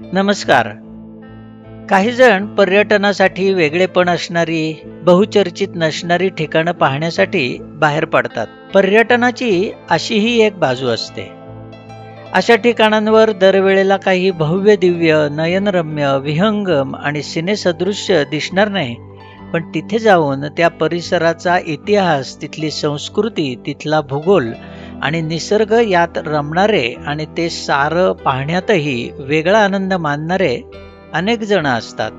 नमस्कार. काही जण पर्यटनासाठी वेगळेपण असणारी बहुचर्चित नसणारी ठिकाणं पाहण्यासाठी बाहेर पडतात. पर्यटनाची अशीही एक बाजू असते. अशा ठिकाणांवर दरवेळेला काही भव्य दिव्य नयनरम्य विहंगम आणि सिनेसदृश्य दिसणार नाही. पण तिथे जाऊन त्या परिसराचा इतिहास तिथली संस्कृती तिथला भूगोल आणि निसर्ग यात रमणारे आणि ते सारं पाहण्यातही वेगळा आनंद मानणारे अनेक जण असतात.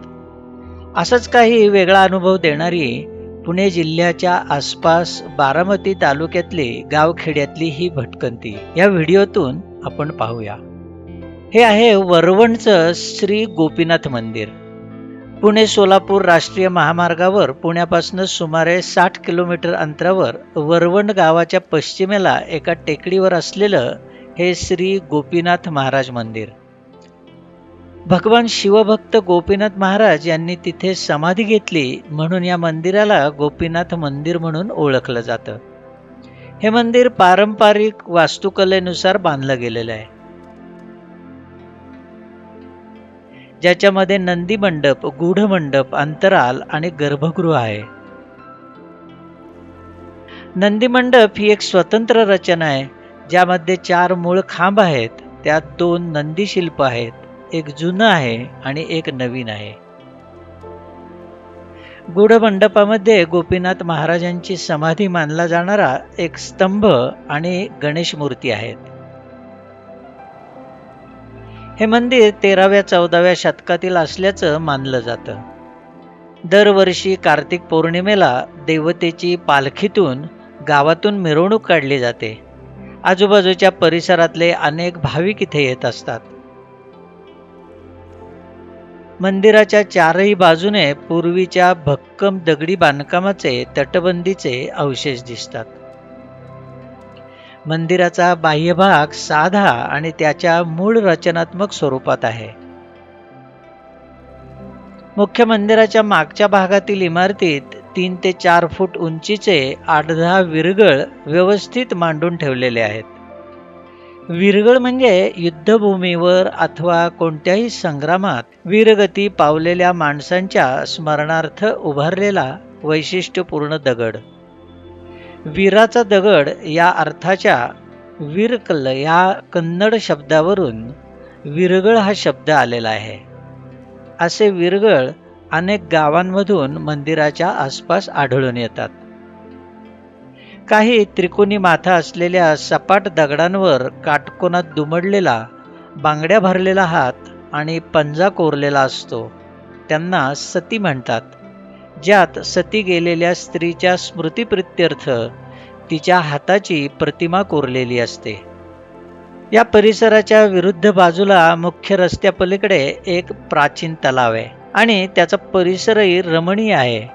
असंच काही वेगळा अनुभव देणारी पुणे जिल्ह्याच्या आसपास बारामती तालुक्यातली गावखेड्यातली ही भटकंती. या व्हिडिओतून आपण पाहूया. हे आहे वरवणचं श्री गोपीनाथ मंदिर. पुणे सोलापूर राष्ट्रीय महामार्गावर पुण्यापासून सुमारे साठ किलोमीटर अंतरावर वरवण गावाच्या पश्चिमेला एका टेकडीवर असलेलं हे श्री गोपीनाथ महाराज मंदिर. भगवान शिवभक्त गोपीनाथ महाराज यांनी तिथे समाधी घेतली म्हणून या मंदिराला गोपीनाथ मंदिर म्हणून ओळखलं जातं. हे मंदिर पारंपरिक वास्तुकलेनुसार बांधलं गेलेलं आहे. ज्याच्यामध्ये नंदी मंडप गूढ मंडप अंतराल आणि गर्भगृह आहे. नंदी मंडप ही एक स्वतंत्र रचना आहे ज्यामध्ये चार मूळ खांब आहेत. त्यात दोन नंदी शिल्प आहेत एक जुनं आहे आणि एक नवीन आहे. गूढ मंडपामध्ये गोपीनाथ महाराजांची समाधी मानला जाणारा एक स्तंभ आणि गणेश मूर्ती आहेत. हे मंदिर तेराव्या चौदाव्या शतकातील असल्याचं मानलं जातं. दरवर्षी कार्तिक पौर्णिमेला देवतेची पालखीतून गावातून मिरवणूक काढली जाते. आजूबाजूच्या परिसरातले अनेक भाविक इथे येत असतात. मंदिराच्या चारही बाजूने पूर्वीच्या भक्कम दगडी बांधकामाचे तटबंदीचे अवशेष दिसतात. मंदिराचा बाह्यभाग साधा आणि त्याच्या मूळ रचनात्मक स्वरूपात आहे. मुख्य मंदिराच्या मागच्या भागातील इमारतीत तीन ते चार फूट उंचीचे आठ दहा विरगळ व्यवस्थित मांडून ठेवलेले आहेत. विरगळ म्हणजे युद्धभूमीवर अथवा कोणत्याही संग्रामात वीरगती पावलेल्या माणसांच्या स्मरणार्थ उभारलेला वैशिष्ट्यपूर्ण दगड. वीराचा दगड या अर्थाच्या वीरकल या कन्नड शब्दावरून विरगळ हा शब्द आलेला आहे. असे विरगळ अनेक गावांमधून मंदिराच्या आसपास आढळून येतात. काही त्रिकोणी माथा असलेल्या सपाट दगडांवर काटकोनात दुमडलेला बांगड्या भरलेला हात आणि पंजा कोरलेला असतो. त्यांना सती म्हणतात. ज्यात सती गेलेल्या स्त्रीच्या स्मृतीप्रित्यर्थ तिच्या हाताची प्रतिमा कोरलेली असते. या परिसराच्या विरुद्ध बाजूला मुख्य रस्त्यापलीकडे एक प्राचीन तलाव आहे आणि त्याचा परिसरही रमणीय आहे.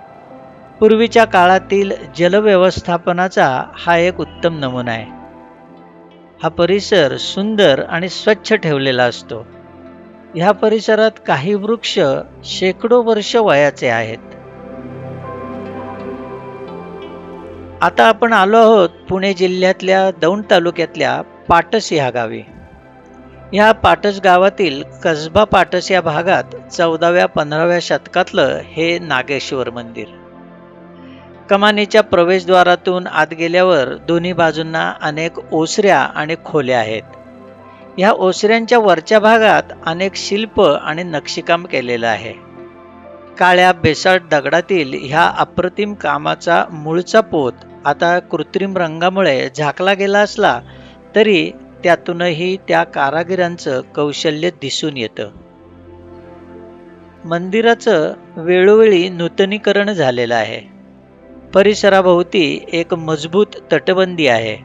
पूर्वीच्या काळातील जलव्यवस्थापनाचा हा एक उत्तम नमुना आहे. हा परिसर सुंदर आणि स्वच्छ ठेवलेला असतो. ह्या परिसरात काही वृक्ष शेकडो वर्ष वयाचे आहेत. आता आपण आलो आहोत पुणे जिल्ह्यातल्या दौंड तालुक्यातल्या पाटस ह्या गावी. ह्या पाटस गावातील कसबा पाटस या भागात चौदाव्या पंधराव्या शतकातलं हे नागेश्वर मंदिर. कमानीच्या प्रवेशद्वारातून आत गेल्यावर दोन्ही बाजूंना अनेक ओसऱ्या आणि खोल्या आहेत. ह्या ओसऱ्यांच्या वरच्या भागात अनेक शिल्प आणि नक्षीकाम केलेलं आहे. काळ्या बेसाट दगडातील ह्या अप्रतिम कामाचा मूळचा पोत आता कृत्रिम रंगामुळे झाकला गेला असला तरी त्यातूनही त्या कारागिरांचं कौशल्य दिसून येतं. मंदिराचं वेळोवेळी नूतनीकरण झालेलं आहे. परिसराभोवती एक मजबूत तटबंदी आहे.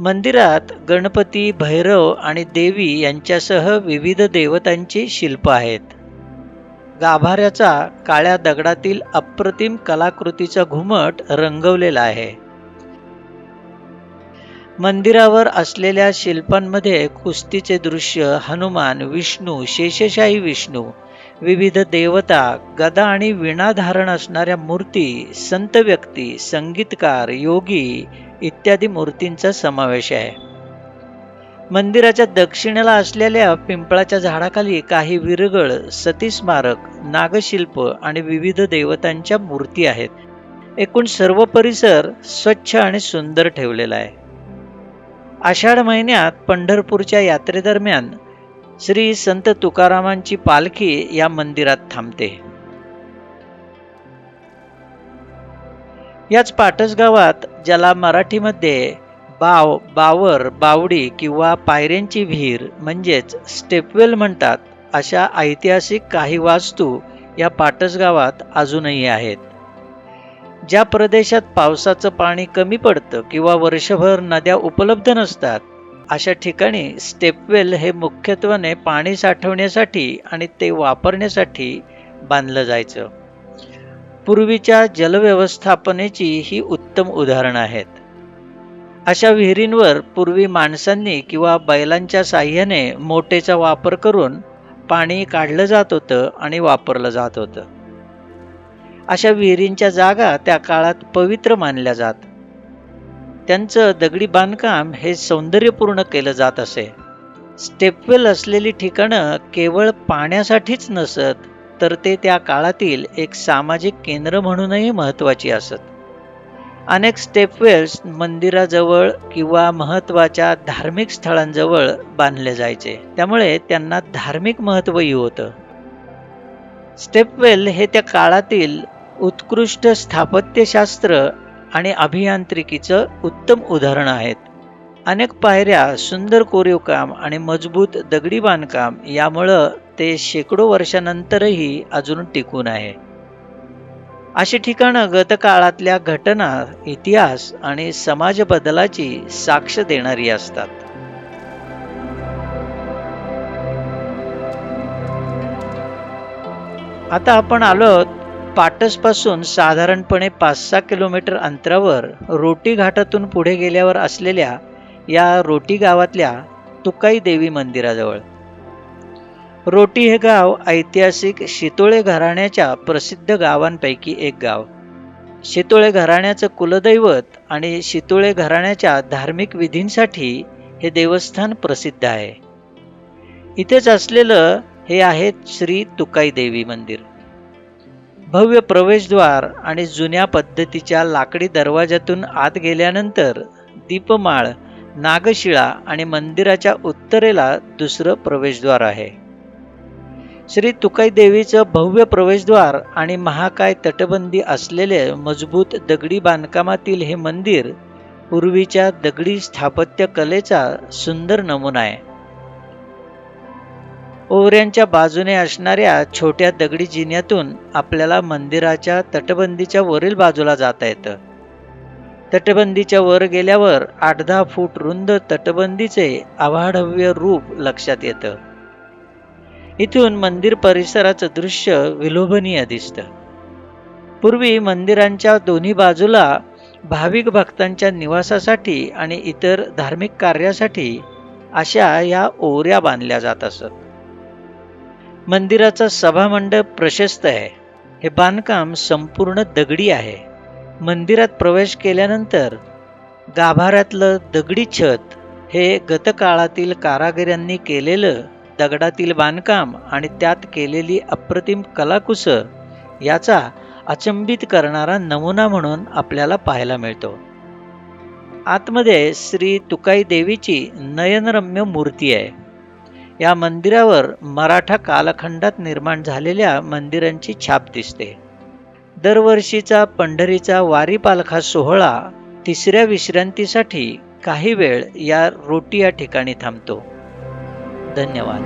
मंदिरात गणपती भैरव आणि देवी यांच्यासह विविध देवतांची शिल्प आहेत. गाभाऱ्याचा काळ्या दगडातील अप्रतिम कलाकृतीचा घुमट रंगवलेला आहे. मंदिरावर असलेल्या शिल्पांमध्ये कुस्तीचे दृश्य हनुमान विष्णू शेषशाही विष्णू विविध देवता गदा आणि विणाधारण असणाऱ्या मूर्ती संत व्यक्ती संगीतकार योगी इत्यादी मूर्तींचा समावेश आहे. मंदिराच्या दक्षिणेला असलेल्या पिंपळाच्या झाडाखाली काही विरगळ सती स्मारक नागशिल्प आणि विविध देवतांच्या मूर्ती आहेत. एकूण सर्व परिसर स्वच्छ आणि सुंदर ठेवलेला आहे. आषाढ महिन्यात पंढरपूरच्या यात्रेदरम्यान श्री संत तुकारामांची पालखी या मंदिरात थांबते. याच पाटस गावात ज्याला मराठीमध्ये बाव बावर बावडी किंवा पायऱ्यांची विहीर म्हणजेच स्टेपवेल म्हणतात अशा ऐतिहासिक काही वास्तू या पाटस गावात अजूनही आहेत. ज्या प्रदेशात पावसाचं पाणी कमी पडतं किंवा वर्षभर नद्या उपलब्ध नसतात अशा ठिकाणी स्टेपवेल हे मुख्यत्वाने पाणी साठवण्यासाठी आणि ते वापरण्यासाठी बांधलं जायचं. पूर्वीच्या जलव्यवस्थापनेची ही उत्तम उदाहरणं आहेत. अशा विहिरींवर पूर्वी माणसांनी किंवा बैलांच्या साह्याने मोटेचा वापर करून पाणी काढलं जात होतं आणि वापरलं जात होतं. अशा विहिरींच्या जागा त्या काळात पवित्र मानल्या जात. त्यांचं दगडी बांधकाम हे सौंदर्यपूर्ण केलं जात असे. स्टेपवेल असलेली ठिकाणं केवळ पाण्यासाठीच नसत तर ते त्या काळातील एक सामाजिक केंद्र म्हणूनही महत्त्वाची असत. अनेक स्टेपवेल्स मंदिराजवळ किंवा महत्त्वाच्या धार्मिक स्थळांजवळ बांधले जायचे. त्यामुळे त्यांना धार्मिक महत्त्वही होतं. स्टेपवेल हे त्या काळातील उत्कृष्ट स्थापत्यशास्त्र आणि अभियांत्रिकीचं उत्तम उदाहरण आहेत. अनेक पायऱ्या सुंदर कोरीवकाम आणि मजबूत दगडी बांधकाम यामुळं ते शेकडो वर्षानंतरही अजून टिकून आहे. अशी ठिकाणं गतकाळातल्या घटना इतिहास आणि समाज बदलाची साक्ष देणारी असतात. आता आपण आलो पाटसपासून साधारणपणे पाच सहा किलोमीटर अंतरावर रोटी घाटातून पुढे गेल्यावर असलेल्या या रोटी गावातल्या तुकाई देवी मंदिराजवळ. रोटी हे गाव ऐतिहासिक शितोळे घराण्याच्या प्रसिद्ध गावांपैकी एक गाव. शितोळे घराण्याचं कुलदैवत आणि शितोळे घराण्याच्या धार्मिक विधींसाठी हे देवस्थान प्रसिद्ध आहे. इथेच असलेलं हे आहेत श्री तुकाई देवी मंदिर. भव्य प्रवेशद्वार आणि जुन्या पद्धतीच्या लाकडी दरवाजातून आत गेल्यानंतर दीपमाळ नागशिळा आणि मंदिराच्या उत्तरेला दुसरं प्रवेशद्वार आहे. श्री तुकाई देवीचं भव्य प्रवेशद्वार आणि महाकाय तटबंदी असलेले मजबूत दगडी बांधकामातील हे मंदिर पूर्वीच्या दगडी स्थापत्य कलेचा सुंदर नमुना आहे. ओवऱ्यांच्या बाजूने असणाऱ्या छोट्या दगडी जिन्यातून आपल्याला मंदिराच्या तटबंदीच्या वरील बाजूला जाता येतं. तटबंदीच्या वर गेल्यावर आठ दहा फूट रुंद तटबंदीचे आवाढव्य रूप लक्षात येतं. इथून मंदिर परिसराचं दृश्य विलोभनीय दिसतं. पूर्वी मंदिरांच्या दोन्ही बाजूला भाविक भक्तांच्या निवासासाठी आणि इतर धार्मिक कार्यासाठी अशा या ओऱ्या बांधल्या जात असत. मंदिराचा सभामंडप प्रशस्त आहे. हे बांधकाम संपूर्ण दगडी आहे. मंदिरात प्रवेश केल्यानंतर गाभाऱ्यातलं दगडी छत हे गतकाळातील कारागिरांनी केलेलं दगडातील बांधकाम आणि त्यात केलेली अप्रतिम कलाकुस याचा अचंबित करणारा नमुना म्हणून आपल्याला पाहायला मिळतो. आतमध्ये श्री तुकाई देवीची नयनरम्य मूर्ती आहे. या मंदिरावर मराठा कालखंडात निर्माण झालेल्या मंदिरांची छाप दिसते. दरवर्षीचा पंढरीचा वारी पालखा सोहळा तिसऱ्या विश्रांतीसाठी काही वेळ या रोटी या ठिकाणी थांबतो. धन्यवाद.